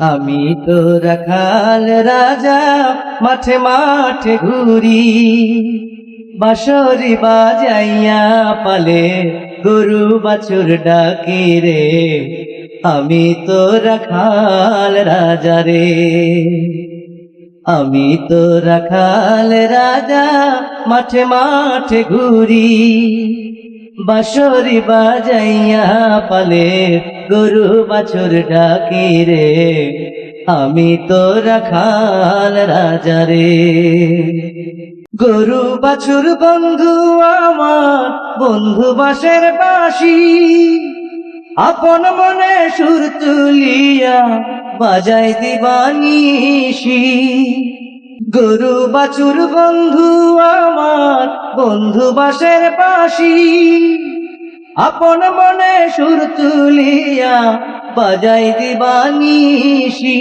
আমি তো রাখাল রাজা, মাঠে মাঠে ঘুরি। বাঁশরি বাজাইয়া পালে গরু বাছুর ডাকি রে। আমি তো রাখাল রাজা রে। আমি তো রাখাল রাজা, মাঠে মাঠে ঘুরি। বাঁশরি বাজাইয়া পালে গরু বাছুর ডাকি রে, আমি তো রাখাল রাজা রে। গরু বাছুর বন্ধু আমার, বন্ধু বাসের বাসি। আপন মনে সুর তুলিয়া বাজাই দিবানিসি। গরু বাছুর বন্ধু আমার, বন্ধু বাসের বাসি। আপন মনে সুর তুলিয়া বাজাই দিবানিসি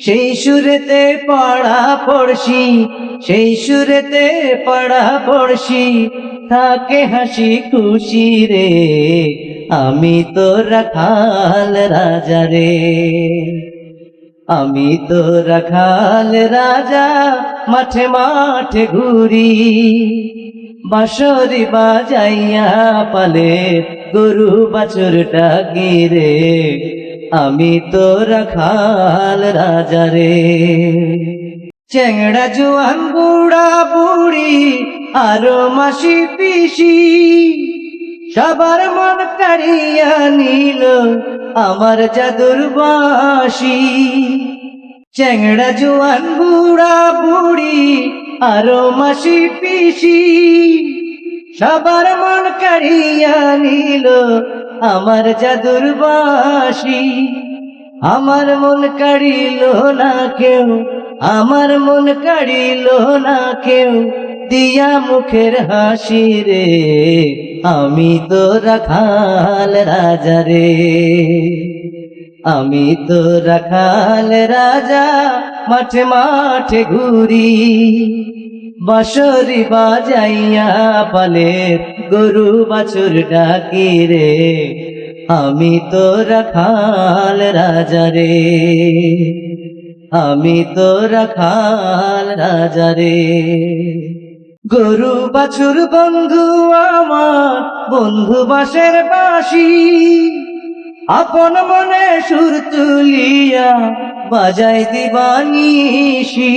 সেই সুরেতে পড়া পড়শি, সেই সুরেতে পড়া পড়শি, থাকে হাসি খুশি রে। আমি তো রাখাল রাজা রে। আমি তো রাখাল রাজা মাঠে মাঠে ঘুরি। বাঁশরি বাজাইয়া পালে, গরু বাছুর ডাকি রে? আমি তো রাখাল রাজা রে। চেংড়া জোয়ান বুড়া বুড়ি, আরও মাসি পিসি, সবার মন কাড়িয়া নিল আমার জাদুর বাসি চেংড়া জোয়ান বুড়া বুড়ি আরও মাসি পিসি, সবার মন কাড়িয়া নিল আমার জাদুর বাসি আমার মন কাড়িল না কেউ, আমার মন কাড়িল না কেউ, দিয়া মুখের হাসি রে। আমি তো রাখাল রাজা রে। আমি তো রাখাল রাজা, মাঠে মাঠে ঘুরি। বাঁশরি বাজাইয়া পালে গরু বাছুর ডাকি রে। আমি তো রাখাল রাজা রে। আমি তো রাখাল রাজা রে। গরু বাছুর বন্ধু আমার বন্ধু বাসের বাসি আপন মনে সুর তুলিয়া বাজাই দিবানিসি